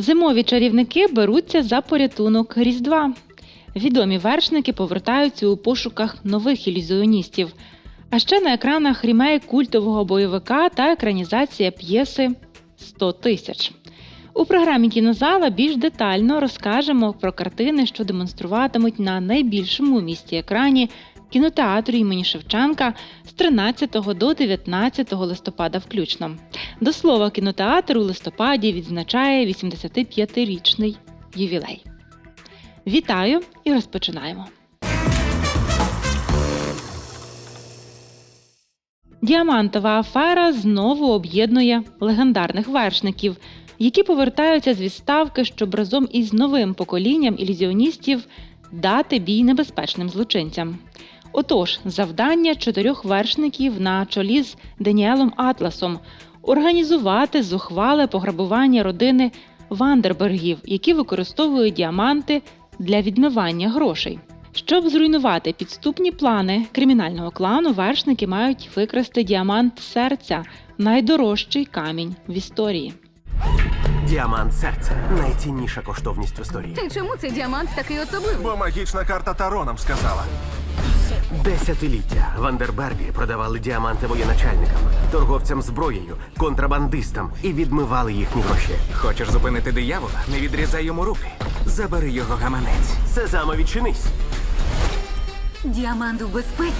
Зимові чарівники беруться за порятунок Різдва. Відомі вершники повертаються у пошуках нових ілюзіоністів. А ще на екранах рімейк культового бойовика та екранізація п'єси «100 тисяч. У програмі кінозала більш детально розкажемо про картини, що демонструватимуть на найбільшому місті екрані кінотеатру імені Шевченка з 13 до 19 листопада включно. До слова, кінотеатр у листопаді відзначає 85-річний ювілей. Вітаю і розпочинаємо. Діамантова афера знову об'єднує легендарних вершників, які повертаються з відставки, щоб разом із новим поколінням ілюзіоністів дати бій небезпечним злочинцям. Отож, завдання чотирьох вершників на чолі з Деніелом Атласом організувати зухвале пограбування родини Вандербергів, які використовують діаманти для відмивання грошей. Щоб зруйнувати підступні плани кримінального клану, вершники мають викрасти діамант серця найдорожчий камінь в історії. Діамант серця найцінніша коштовність в історії. І чому цей діамант такий особливий? Бо магічна карта Таро нам сказала. Десятиліття Вандербергі продавали діаманти воєначальникам, торговцям зброєю, контрабандистам і відмивали їхні гроші. Хочеш зупинити диявола? Не відрізай йому руки. Забери його гаманець. Сезамо, відчинись. Діамант у безпеці.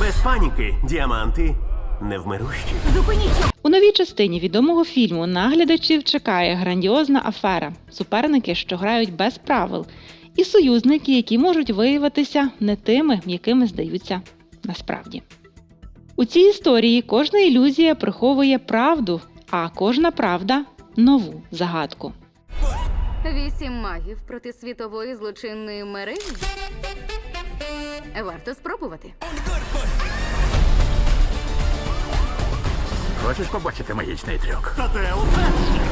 Без паніки, діаманти невмирущі. Зупиніть. У новій частині відомого фільму наглядачів чекає грандіозна афера, суперники, що грають без правил, і союзники, які можуть виявитися не тими, якими здаються насправді. У цій історії кожна ілюзія приховує правду, а кожна правда нову загадку. Вісім магів проти світової злочинної мережі. Варто спробувати. Хочеш побачити магічний трюк?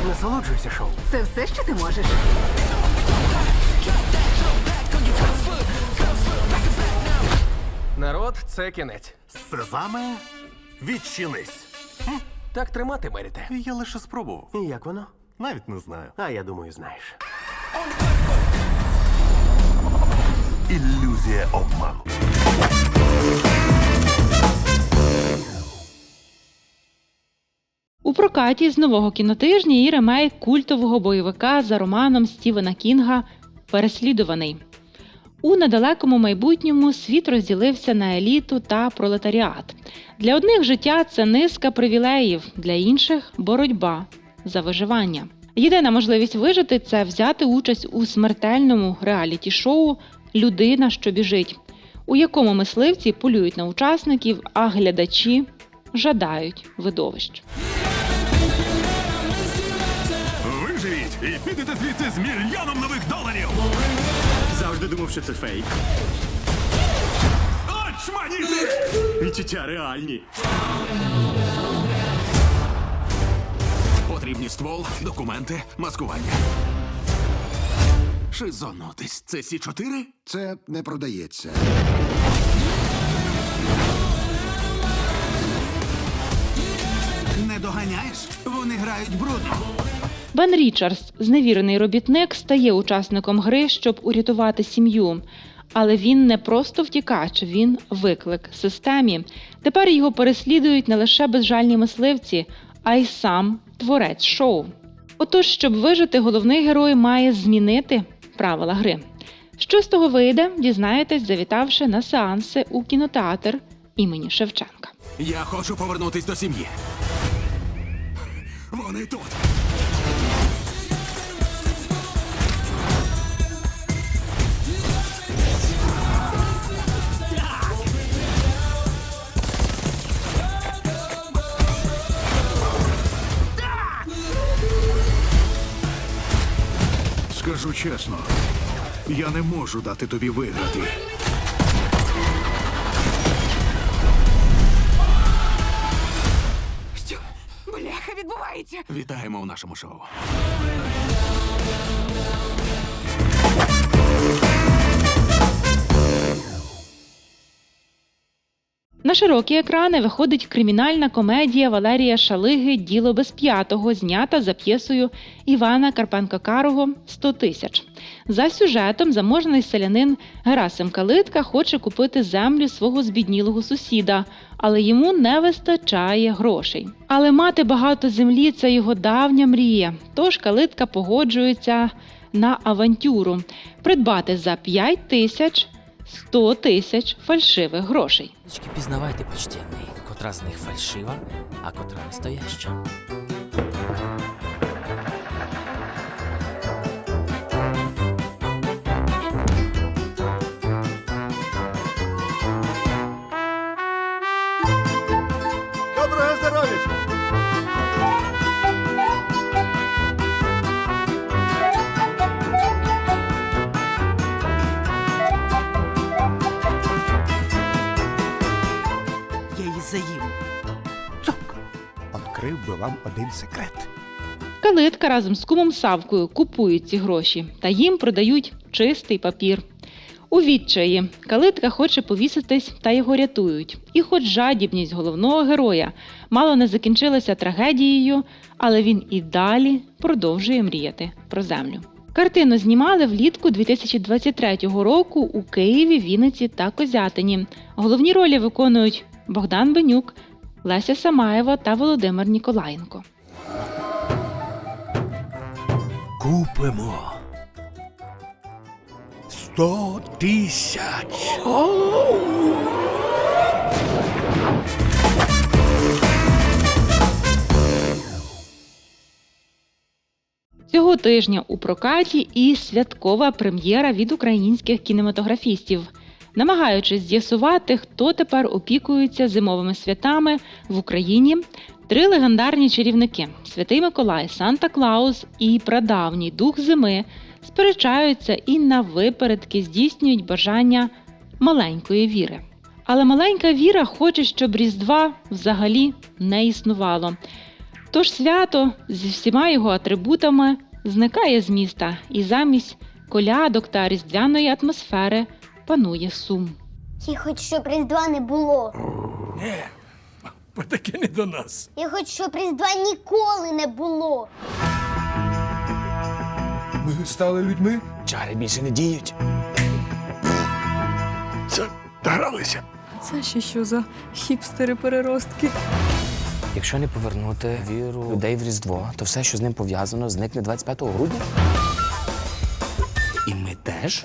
Насолоджуйся шоу. Це все, що ти можеш. Народ, це кінець. Сезаме, відчинись. Так тримати меріте. Я лише спробував. І як воно? Навіть не знаю. А я думаю, знаєш. Ілюзія обману. Прокаті з нового кінотижня і ремейк культового бойовика за романом Стівена Кінга Переслідуваний. У недалекому майбутньому світ розділився на еліту та пролетаріат. Для одних життя це низка привілеїв, для інших боротьба за виживання. Єдина можливість вижити це взяти участь у смертельному реаліті-шоу Людина, що біжить, у якому мисливці полюють на учасників, а глядачі жадають видовищ. І підете звідси з мільйоном нових доларів. Завжди думав, що це фейк. Очманіти! Відчуття реальні. Потрібні ствол, документи, маскування. Шизонутись. Це Сі 4 Це не продається. Доганяєш? Вони грають брудно. Бен Річардс, зневірений робітник, стає учасником гри, щоб урятувати сім'ю. Але він не просто втікач, він виклик системі. Тепер його переслідують не лише безжальні мисливці, а й сам творець шоу. Отож, щоб вижити, головний герой має змінити правила гри. Що з того вийде, дізнаєтесь, завітавши на сеанси у кінотеатр імені Шевченка. Я хочу повернутись до сім'ї. Вони тут. Скажу чесно, я не можу дати тобі виграти. Вітаємо в нашому шоу. Широкі екрани виходить кримінальна комедія Валерія Шалиги Діло без п'ятого, знята за п'єсою Івана Карпенка Карого «100 тисяч. За сюжетом заможний селянин Герасим Калитка хоче купити землю свого збіднілого сусіда, але йому не вистачає грошей. Але мати багато землі це його давня мрія. Тож Калитка погоджується на авантюру придбати за 5 тисяч 100 тисяч фальшивих грошей. Дочки, пізнавайте, почтенний, котра з них фальшива, а котра настояща. Доброго Би вам один секрет. Калитка разом з кумом Савкою купують ці гроші та їм продають чистий папір. У відчаї калитка хоче повіситись та його рятують. І хоч жадібність головного героя мало не закінчилася трагедією, але він і далі продовжує мріяти про землю. Картину знімали влітку 2023 року у Києві, Вінниці та Козятині. Головні ролі виконують Богдан Бенюк, Леся Самаєва та Володимир Ніколаєнко. Купимо. Сто тисяч. Цього тижня у прокаті і святкова прем'єра від українських кінематографістів. Намагаючись з'ясувати, хто тепер опікується зимовими святами в Україні, три легендарні чарівники Святий Миколай, Санта Клаус і прадавній дух зими сперечаються і на випередки здійснюють бажання маленької віри. Але маленька віра хоче, щоб Різдва взагалі не існувало. Тож свято зі всіма його атрибутами зникає з міста, і замість колядок та різдвяної атмосфери панує сум. Я хочу, щоб Різдва не було. Бо таке не до нас. Я хочу, щоб Різдва ніколи не було. Ми стали людьми. Чари більше не діють. Це догралися. Це ще що за хіпстери-переростки? Якщо не повернути віру людей в Різдво, то все, що з ним пов'язано, зникне 25 грудня. І ми теж.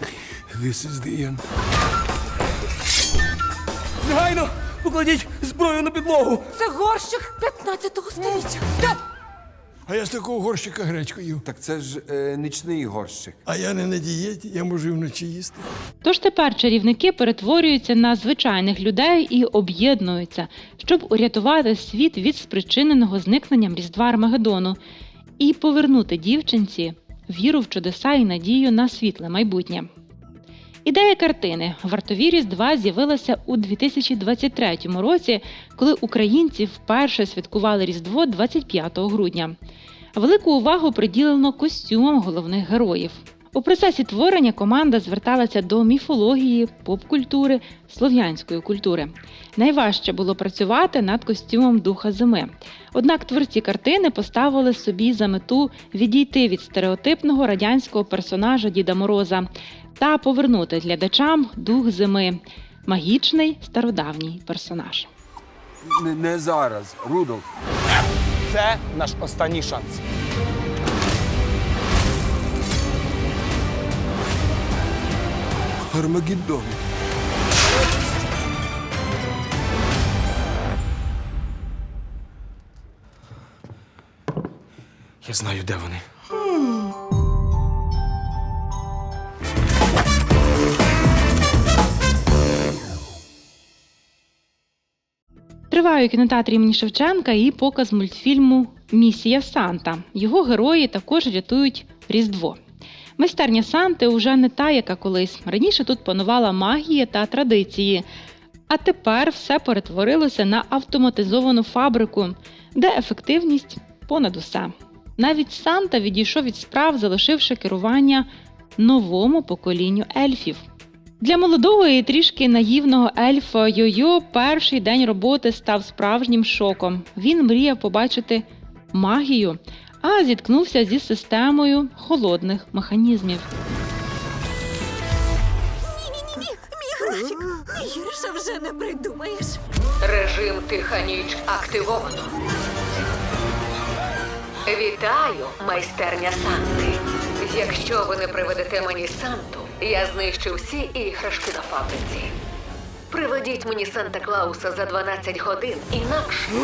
This is the end. Негайно! Покладіть зброю на підлогу! Це горщик 15 століття. Стоп! А я з такого горщика гречку їв. Так це ж е, нічний горщик. А я не на дієті, я можу і вночі їсти. Тож тепер чарівники перетворюються на звичайних людей і об'єднуються, щоб урятувати світ від спричиненого зникненням Різдва Армагеддону і повернути дівчинці віру в чудеса і надію на світле майбутнє. Ідея картини Вартові Різдва з'явилася у 2023 році, коли українці вперше святкували Різдво 25 грудня. Велику увагу приділено костюмам головних героїв. У процесі творення команда зверталася до міфології, поп-культури, слов'янської культури. Найважче було працювати над костюмом духа зими. Однак творці картини поставили собі за мету відійти від стереотипного радянського персонажа Діда Мороза та повернути глядачам дух зими магічний стародавній персонаж. Не, не зараз, Рудolf. Це наш останній шанс. Армагеддон. Я знаю, де вони. Триває у кінотеатрі імені Шевченка і показ мультфільму Місія Санта. Його герої також рятують Різдво. Майстерня Санти уже не та, яка колись. Раніше тут панувала магія та традиції. А тепер все перетворилося на автоматизовану фабрику, де ефективність понад усе. Навіть Санта відійшов від справ, залишивши керування новому поколінню ельфів. Для молодого і трішки наївного ельфа Йо-Йо перший день роботи став справжнім шоком. Він мріяв побачити магію, а зіткнувся зі системою холодних механізмів. Гірше вже не придумаєш. Режим тиха ніч активовано. Вітаю, майстерня Санти. Якщо ви не приведете мені Санту, я знищу всі іграшки на фабриці. Приведіть мені Санта Клауса за 12 годин, інакше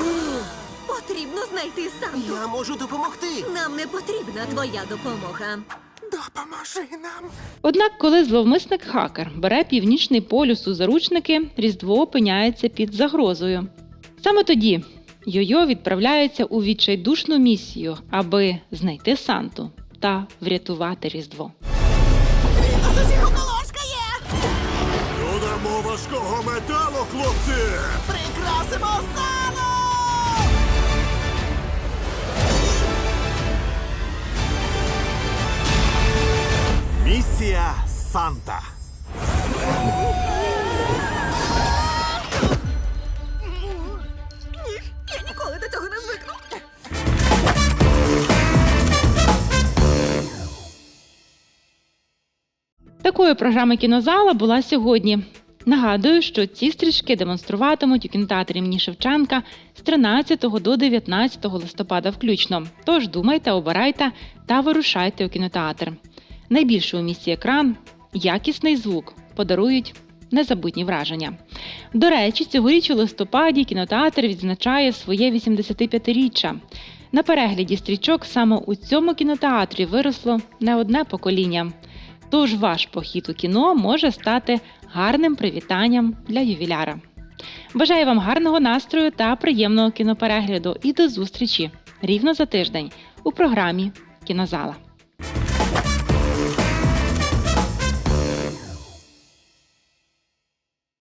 Потрібно знайти Санту. Я можу допомогти. Нам не потрібна твоя допомога. Допоможи нам. Однак, коли зловмисник хакер бере північний полюс у заручники, Різдво опиняється під загрозою. Саме тоді Йо-Йо відправляється у відчайдушну місію, аби знайти Санту та врятувати Різдво. Додамо важкого металу, хлопці! Прикрасимо залу! Місія Санта. Такою програма кінозала була сьогодні. Нагадую, що ці стрічки демонструватимуть у кінотеатрі імені Шевченка з 13 до 19 листопада включно. Тож думайте, обирайте та вирушайте у кінотеатр. Найбільший у місті екран, якісний звук подарують незабутні враження. До речі, цьогоріч у листопаді кінотеатр відзначає своє 85-річчя. На перегляді стрічок саме у цьому кінотеатрі виросло не одне покоління. Тож ваш похід у кіно може стати гарним привітанням для ювіляра. Бажаю вам гарного настрою та приємного кіноперегляду і до зустрічі рівно за тиждень у програмі Кінозала.